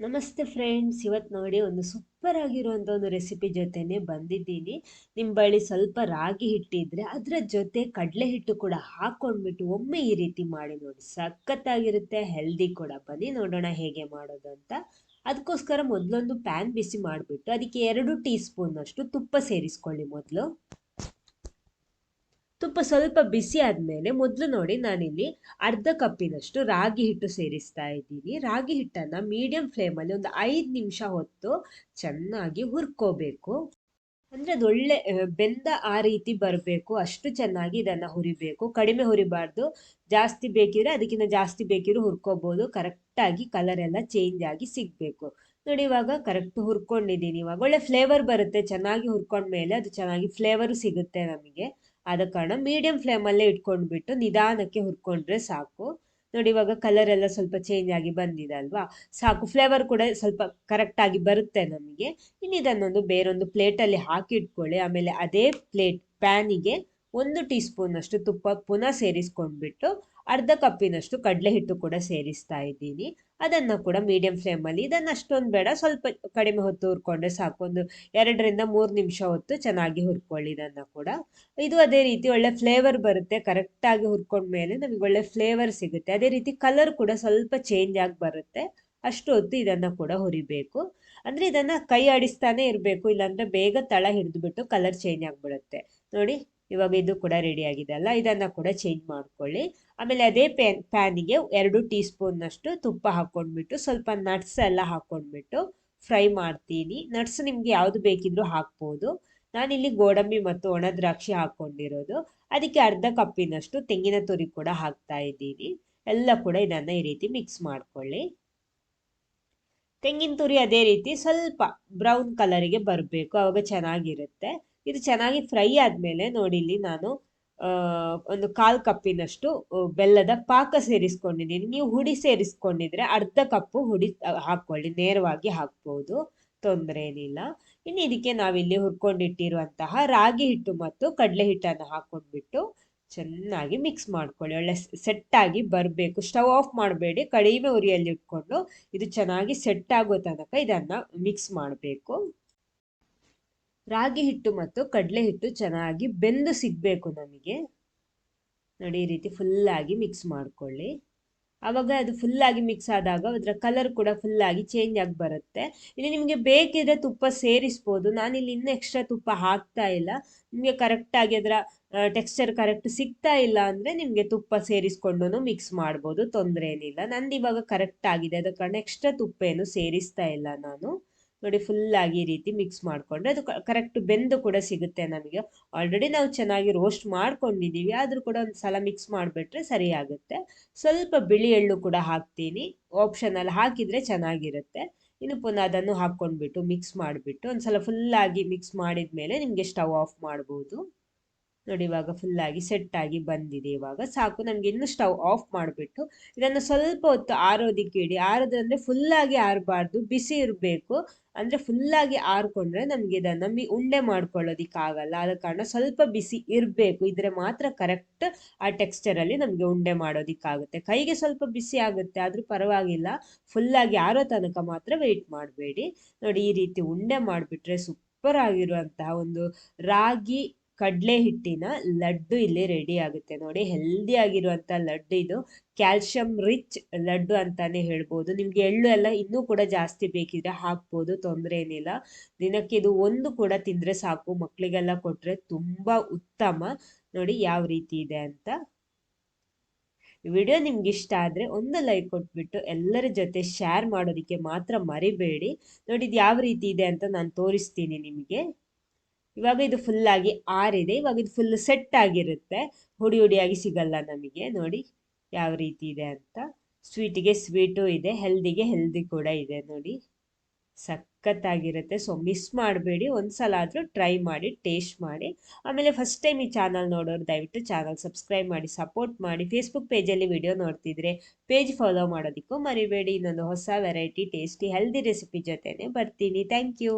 ನಮಸ್ತೆ ಫ್ರೆಂಡ್ಸ್ ಇವತ್ತು ನೋಡಿ ಒಂದು ಸೂಪರ್ ಆಗಿರುವಂಥ ಒಂದು ರೆಸಿಪಿ ಜೊತೆನೆ ಬಂದಿದ್ದೀನಿ. ನಿಮ್ಮ ಬಳಿ ಸ್ವಲ್ಪ ರಾಗಿ ಹಿಟ್ಟಿದ್ರೆ ಅದರ ಜೊತೆ ಕಡಲೆ ಹಿಟ್ಟು ಕೂಡ ಹಾಕೊಂಡ್ಬಿಟ್ಟು ಒಮ್ಮೆ ಈ ರೀತಿ ಮಾಡಿ ನೋಡಿ. ಸಖತ್ತಾಗಿರುತ್ತೆ ಹೆಲ್ದಿ ಕೂಡ. ಬನ್ನಿ ನೋಡೋಣ ಹೇಗೆ ಮಾಡೋದು ಅಂತ. ಅದಕ್ಕೋಸ್ಕರ ಮೊದಲೊಂದು ಪ್ಯಾನ್ ಬಿಸಿ ಮಾಡಿಬಿಟ್ಟು, ಅದಕ್ಕೆ ಎರಡು ಟೀ ಸ್ಪೂನ್ನಷ್ಟು ತುಪ್ಪ ಸೇರಿಸ್ಕೊಳ್ಳಿ ಮೊದಲು. ತುಪ್ಪ ಸ್ವಲ್ಪ ಬಿಸಿ ಆದಮೇಲೆ ಮೊದಲು ನೋಡಿ ನಾನಿಲ್ಲಿ ಅರ್ಧ ಕಪ್ಪಿನಷ್ಟು ರಾಗಿ ಹಿಟ್ಟು ಸೇರಿಸ್ತಾ ಇದ್ದೀನಿ. ರಾಗಿ ಹಿಟ್ಟನ್ನು ಮೀಡಿಯಂ ಫ್ಲೇಮಲ್ಲಿ ಒಂದು ಐದು ನಿಮಿಷ ಹೊತ್ತು ಚೆನ್ನಾಗಿ ಹುರ್ಕೋಬೇಕು. ಅಂದರೆ ಅದು ಒಳ್ಳೆ ಬೆಂದ ಆ ರೀತಿ ಬರಬೇಕು. ಅಷ್ಟು ಚೆನ್ನಾಗಿ ಇದನ್ನು ಹುರಿಬೇಕು. ಕಡಿಮೆ ಹುರಿಬಾರ್ದು. ಜಾಸ್ತಿ ಬೇಕಿದ್ರೆ ಅದಕ್ಕಿಂತ ಜಾಸ್ತಿ ಬೇಕಿದ್ರು ಹುರ್ಕೋಬೋದು. ಕರೆಕ್ಟಾಗಿ ಕಲರ್ ಎಲ್ಲ ಚೇಂಜ್ ಆಗಿ ಸಿಗಬೇಕು. ನೋಡಿ ಇವಾಗ ಕರೆಕ್ಟ್ ಹುರ್ಕೊಂಡಿದ್ದೀನಿ ಇವಾಗ. ಒಳ್ಳೆ ಫ್ಲೇವರ್ ಬರುತ್ತೆ. ಚೆನ್ನಾಗಿ ಹುರ್ಕೊಂಡ್ಮೇಲೆ ಅದು ಚೆನ್ನಾಗಿ ಫ್ಲೇವರು ಸಿಗುತ್ತೆ ನಮಗೆ. ಆದ ಕಾರಣ ಮೀಡಿಯಂ ಫ್ಲೇಮಲ್ಲೇ ಇಟ್ಕೊಂಡ್ಬಿಟ್ಟು ನಿಧಾನಕ್ಕೆ ಹುರ್ಕೊಂಡ್ರೆ ಸಾಕು. ನೋಡಿ ಇವಾಗ ಕಲರ್ ಎಲ್ಲ ಸ್ವಲ್ಪ ಚೇಂಜ್ ಆಗಿ ಬಂದಿದೆ ಅಲ್ವಾ? ಸಾಕು. ಫ್ಲೇವರ್ ಕೂಡ ಸ್ವಲ್ಪ ಕರೆಕ್ಟಾಗಿ ಬರುತ್ತೆ ನಮಗೆ. ಇನ್ನು ಇದನ್ನೊಂದು ಬೇರೊಂದು ಪ್ಲೇಟಲ್ಲಿ ಹಾಕಿ ಇಟ್ಕೊಳ್ಳಿ. ಆಮೇಲೆ ಅದೇ ಪ್ಲೇಟ್ ಪ್ಯಾನಿಗೆ ಒಂದು ಟೀ ಸ್ಪೂನಷ್ಟು ತುಪ್ಪ ಪುನಃ ಸೇರಿಸ್ಕೊಂಡ್ಬಿಟ್ಟು ಅರ್ಧ ಕಪ್ಪಿನಷ್ಟು ಕಡಲೆ ಹಿಟ್ಟು ಕೂಡ ಸೇರಿಸ್ತಾ ಇದ್ದೀನಿ. ಅದನ್ನು ಕೂಡ ಮೀಡಿಯಂ ಫ್ಲೇಮಲ್ಲಿ ಇದನ್ನು ಅಷ್ಟೊಂದು ಬೇಡ, ಸ್ವಲ್ಪ ಕಡಿಮೆ ಹೊತ್ತು ಹುರ್ಕೊಂಡ್ರೆ ಸಾಕು. ಒಂದು ಎರಡರಿಂದ ಮೂರು ನಿಮಿಷ ಹೊತ್ತು ಚೆನ್ನಾಗಿ ಹುರ್ಕೊಳ್ಳಿ ಇದನ್ನು ಕೂಡ. ಇದು ಅದೇ ರೀತಿ ಒಳ್ಳೆ ಫ್ಲೇವರ್ ಬರುತ್ತೆ. ಕರೆಕ್ಟಾಗಿ ಹುರ್ಕೊಂಡ್ಮೇಲೆ ನಮಗೆ ಒಳ್ಳೆ ಫ್ಲೇವರ್ ಸಿಗುತ್ತೆ. ಅದೇ ರೀತಿ ಕಲರ್ ಕೂಡ ಸ್ವಲ್ಪ ಚೇಂಜ್ ಆಗಿ ಬರುತ್ತೆ. ಅಷ್ಟು ಹೊತ್ತು ಇದನ್ನು ಕೂಡ ಹುರಿಬೇಕು. ಅಂದರೆ ಇದನ್ನು ಕೈ ಆಡಿಸ್ತಾನೆ ಇರಬೇಕು. ಇಲ್ಲಾಂದರೆ ಬೇಗ ತಳ ಹಿಡಿದುಬಿಟ್ಟು ಕಲರ್ ಚೇಂಜ್ ಆಗಿಬಿಡುತ್ತೆ. ನೋಡಿ ಇವಾಗ ಇದು ಕೂಡ ರೆಡಿ ಆಗಿದೆ ಅಲ್ಲ? ಇದನ್ನು ಕೂಡ ಚೇಂಜ್ ಮಾಡ್ಕೊಳ್ಳಿ. ಆಮೇಲೆ ಅದೇ ಪ್ಯಾನ್ ಪ್ಯಾನಿಗೆ ಎರಡು ಟೀ ಸ್ಪೂನ್ನಷ್ಟು ತುಪ್ಪ ಹಾಕ್ಕೊಂಡ್ಬಿಟ್ಟು ಸ್ವಲ್ಪ ನಟ್ಸ್ ಎಲ್ಲ ಹಾಕ್ಕೊಂಡ್ಬಿಟ್ಟು ಫ್ರೈ ಮಾಡ್ತೀನಿ. ನಟ್ಸ್ ನಿಮಗೆ ಯಾವುದು ಬೇಕಿದ್ರೂ ಹಾಕ್ಬೋದು. ನಾನಿಲ್ಲಿ ಗೋಡಂಬಿ ಮತ್ತು ಒಣ ದ್ರಾಕ್ಷಿ ಹಾಕ್ಕೊಂಡಿರೋದು. ಅದಕ್ಕೆ ಅರ್ಧ ಕಪ್ಪಿನಷ್ಟು ತೆಂಗಿನ ತುರಿ ಕೂಡ ಹಾಕ್ತಾ ಇದ್ದೀನಿ. ಎಲ್ಲ ಕೂಡ ಇದನ್ನು ಈ ರೀತಿ ಮಿಕ್ಸ್ ಮಾಡ್ಕೊಳ್ಳಿ. ತೆಂಗಿನ ತುರಿ ಅದೇ ರೀತಿ ಸ್ವಲ್ಪ ಬ್ರೌನ್ ಕಲರಿಗೆ ಬರಬೇಕು. ಅವಾಗ ಚೆನ್ನಾಗಿರುತ್ತೆ. ಇದು ಚೆನ್ನಾಗಿ ಫ್ರೈ ಆದಮೇಲೆ ನೋಡಿ ಇಲ್ಲಿ ನಾನು ಒಂದು ಕಾಲು ಕಪ್ಪಿನಷ್ಟು ಬೆಲ್ಲದ ಪಾಕ ಸೇರಿಸ್ಕೊಂಡಿದ್ದೀನಿ. ನೀವು ಹುಡಿ ಸೇರಿಸ್ಕೊಂಡಿದ್ರೆ ಅರ್ಧ ಕಪ್ಪು ಹುಡಿ ಹಾಕ್ಕೊಳ್ಳಿ. ನೇರವಾಗಿ ಹಾಕ್ಬೋದು. ತೊಂದರೆ ಏನಿಲ್ಲ. ಇನ್ನು ಇದಕ್ಕೆ ನಾವಿಲ್ಲಿ ಹುರ್ಕೊಂಡಿಟ್ಟಿರುವಂತಹ ರಾಗಿ ಹಿಟ್ಟು ಮತ್ತು ಕಡಲೆ ಹಿಟ್ಟನ್ನು ಹಾಕ್ಕೊಂಡ್ಬಿಟ್ಟು ಚೆನ್ನಾಗಿ ಮಿಕ್ಸ್ ಮಾಡ್ಕೊಳ್ಳಿ. ಒಳ್ಳೆ ಸೆಟ್ ಆಗಿ ಬರಬೇಕು. ಸ್ಟವ್ ಆಫ್ ಮಾಡಬೇಡಿ. ಕಡಿಮೆ ಉರಿಯಲ್ಲಿ ಇಟ್ಕೊಂಡು ಇದು ಚೆನ್ನಾಗಿ ಸೆಟ್ ಆಗೋ ತನಕ ಇದನ್ನು ಮಿಕ್ಸ್ ಮಾಡಬೇಕು. ರಾಗಿ ಹಿಟ್ಟು ಮತ್ತು ಕಡಲೆ ಹಿಟ್ಟು ಚೆನ್ನಾಗಿ ಬೆಂದು ಸಿಗಬೇಕು ನಮಗೆ. ನೋಡಿ ಈ ರೀತಿ ಫುಲ್ಲಾಗಿ ಮಿಕ್ಸ್ ಮಾಡ್ಕೊಳ್ಳಿ. ಆವಾಗ ಅದು ಫುಲ್ಲಾಗಿ ಮಿಕ್ಸ್ ಆದಾಗ ಅದರ ಕಲರ್ ಕೂಡ ಫುಲ್ಲಾಗಿ ಚೇಂಜ್ ಆಗಿ ಬರುತ್ತೆ. ಇಲ್ಲಿ ನಿಮಗೆ ಬೇಕಿದ್ರೆ ತುಪ್ಪ ಸೇರಿಸ್ಬೋದು. ನಾನಿಲ್ಲಿ ಇನ್ನೂ ಎಕ್ಸ್ಟ್ರಾ ತುಪ್ಪ ಹಾಕ್ತಾ ಇಲ್ಲ. ನಿಮಗೆ ಕರೆಕ್ಟಾಗಿ ಅದರ ಟೆಕ್ಸ್ಚರ್ ಕರೆಕ್ಟ್ ಸಿಗ್ತಾ ಇಲ್ಲ ಅಂದರೆ ನಿಮಗೆ ತುಪ್ಪ ಸೇರಿಸ್ಕೊಂಡು ಮಿಕ್ಸ್ ಮಾಡ್ಬೋದು. ತೊಂದರೆ ಏನಿಲ್ಲ ನಂದು ಇವಾಗ ಕರೆಕ್ಟ್ ಆಗಿದೆ. ಅದಕ್ಕೆ ಎಕ್ಸ್ಟ್ರಾ ತುಪ್ಪ ಏನು ಸೇರಿಸ್ತಾ ಇಲ್ಲ ನಾನು. ನೋಡಿ ಫುಲ್ಲಾಗಿ ಈ ರೀತಿ ಮಿಕ್ಸ್ ಮಾಡಿಕೊಂಡ್ರೆ ಅದು ಕರೆಕ್ಟ್ ಬೆಂದು ಕೂಡ ಸಿಗುತ್ತೆ ನಮಗೆ. ಆಲ್ರೆಡಿ ನಾವು ಚೆನ್ನಾಗಿ ರೋಸ್ಟ್ ಮಾಡ್ಕೊಂಡಿದ್ದೀವಿ ಆದರೂ ಕೂಡ ಒಂದು ಸಲ ಮಿಕ್ಸ್ ಮಾಡಿಬಿಟ್ರೆ ಸರಿ ಆಗುತ್ತೆ. ಸ್ವಲ್ಪ ಬಿಳಿ ಎಳ್ಳು ಕೂಡ ಹಾಕ್ತೀನಿ. ಆಪ್ಷನಲ್ಲಿ ಹಾಕಿದರೆ ಚೆನ್ನಾಗಿರುತ್ತೆ. ಇನ್ನು ಪುನಃ ಅದನ್ನು ಹಾಕ್ಕೊಂಡ್ಬಿಟ್ಟು ಮಿಕ್ಸ್ ಮಾಡಿಬಿಟ್ಟು ಒಂದು ಸಲ ಫುಲ್ಲಾಗಿ ಮಿಕ್ಸ್ ಮಾಡಿದ ಮೇಲೆ ನಿಮಗೆ ಸ್ಟವ್ ಆಫ್ ಮಾಡ್ಬೋದು. ನೋಡಿ ಇವಾಗ ಫುಲ್ಲಾಗಿ ಸೆಟ್ ಆಗಿ ಬಂದಿದೆ ಇವಾಗ. ಸಾಕು, ನಮಗೆ ಇನ್ನು ಸ್ಟವ್ ಆಫ್ ಮಾಡಿಬಿಟ್ಟು ಇದನ್ನು ಸ್ವಲ್ಪ ಹೊತ್ತು ಆರೋದಿಕ್ಕೆ ಇಡಿ. ಆರೋದಂದರೆ ಫುಲ್ಲಾಗಿ ಆರಬಾರ್ದು, ಬಿಸಿ ಇರಬೇಕು. ಅಂದರೆ ಫುಲ್ಲಾಗಿ ಆರ್ಕೊಂಡ್ರೆ ನಮಗೆ ಇದನ್ನು ಮಿ, ಉಂಡೆ ಮಾಡ್ಕೊಳ್ಳೋದಿಕ್ಕಾಗಲ್ಲ. ಆದ ಕಾರಣ ಸ್ವಲ್ಪ ಬಿಸಿ ಇರಬೇಕು. ಇದ್ರೆ ಮಾತ್ರ ಕರೆಕ್ಟ್ ಆ ಟೆಕ್ಸ್ಚರಲ್ಲಿ ನಮಗೆ ಉಂಡೆ ಮಾಡೋದಿಕ್ಕಾಗುತ್ತೆ. ಕೈಗೆ ಸ್ವಲ್ಪ ಬಿಸಿ ಆಗುತ್ತೆ, ಆದರೂ ಪರವಾಗಿಲ್ಲ. ಫುಲ್ಲಾಗಿ ಆರೋ ತನಕ ಮಾತ್ರ ವೆಯ್ಟ್ ಮಾಡಬೇಡಿ. ನೋಡಿ, ಈ ರೀತಿ ಉಂಡೆ ಮಾಡಿಬಿಟ್ರೆ ಸೂಪರ್ ಆಗಿರುವಂತಹ ಒಂದು ರಾಗಿ ಕಡಲೆ ಹಿಟ್ಟಿನ ಲಡ್ಡು ಇಲ್ಲಿ ರೆಡಿ ಆಗುತ್ತೆ. ನೋಡಿ ಹೆಲ್ದಿ ಆಗಿರುವಂಥ ಲಡ್ಡು ಇದು. ಕ್ಯಾಲ್ಶಿಯಂ ರಿಚ್ ಲಡ್ಡು ಅಂತಾನೆ ಹೇಳ್ಬೋದು. ನಿಮಗೆ ಎಳ್ಳು ಎಲ್ಲ ಇನ್ನೂ ಕೂಡ ಜಾಸ್ತಿ ಬೇಕಿದ್ರೆ ಹಾಕ್ಬೋದು, ತೊಂದರೆ ಏನಿಲ್ಲ. ದಿನಕ್ಕೆ ಇದು ಒಂದು ಕೂಡ ತಿಂದರೆ ಸಾಕು. ಮಕ್ಕಳಿಗೆಲ್ಲ ಕೊಟ್ಟರೆ ತುಂಬ ಉತ್ತಮ. ನೋಡಿ, ಯಾವ ರೀತಿ ಇದೆ ಅಂತ. ವಿಡಿಯೋ ನಿಮ್ಗೆ ಇಷ್ಟ ಆದರೆ ಒಂದು ಲೈಕ್ ಕೊಟ್ಬಿಟ್ಟು ಎಲ್ಲರ ಜೊತೆ ಶೇರ್ ಮಾಡೋದಕ್ಕೆ ಮಾತ್ರ ಮರಿಬೇಡಿ. ನೋಡಿ, ಇದು ಯಾವ ರೀತಿ ಇದೆ ಅಂತ ನಾನು ತೋರಿಸ್ತೀನಿ ನಿಮಗೆ. ಇವಾಗ ಇದು ಫುಲ್ಲಾಗಿ ಆರಿದೆ. ಇವಾಗ ಇದು ಫುಲ್ ಸೆಟ್ ಆಗಿರುತ್ತೆ. ಹುಡಿ ಹುಡಿಯಾಗಿ ಸಿಗಲ್ಲ ನಮಗೆ. ನೋಡಿ ಯಾವ ರೀತಿ ಇದೆ ಅಂತ. ಸ್ವೀಟಿಗೆ ಸ್ವೀಟು ಇದೆ. ಹೆಲ್ದಿಗೆ ಹೆಲ್ದಿ ಕೂಡ ಇದೆ. ನೋಡಿ ಸಖತ್ತಾಗಿರುತ್ತೆ. ಸೊ ಮಿಸ್ ಮಾಡಬೇಡಿ. ಒಂದ್ಸಲ ಆದರೂ ಟ್ರೈ ಮಾಡಿ ಟೇಸ್ಟ್ ಮಾಡಿ. ಆಮೇಲೆ ಫಸ್ಟ್ ಟೈಮ್ ಈ ಚಾನಲ್ ನೋಡೋರು ದಯವಿಟ್ಟು ಚಾನಲ್ ಸಬ್ಸ್ಕ್ರೈಬ್ ಮಾಡಿ ಸಪೋರ್ಟ್ ಮಾಡಿ. ಫೇಸ್ಬುಕ್ ಪೇಜಲ್ಲಿ ವಿಡಿಯೋ ನೋಡ್ತಿದ್ರೆ ಪೇಜ್ ಫಾಲೋ ಮಾಡೋದಕ್ಕೂ ಮರಿಬೇಡಿ. ಇನ್ನೊಂದು ಹೊಸ ವೆರೈಟಿ ಟೇಸ್ಟಿ ಹೆಲ್ದಿ ರೆಸಿಪಿ ಜೊತೆನೆ ಬರ್ತೀನಿ. Thank you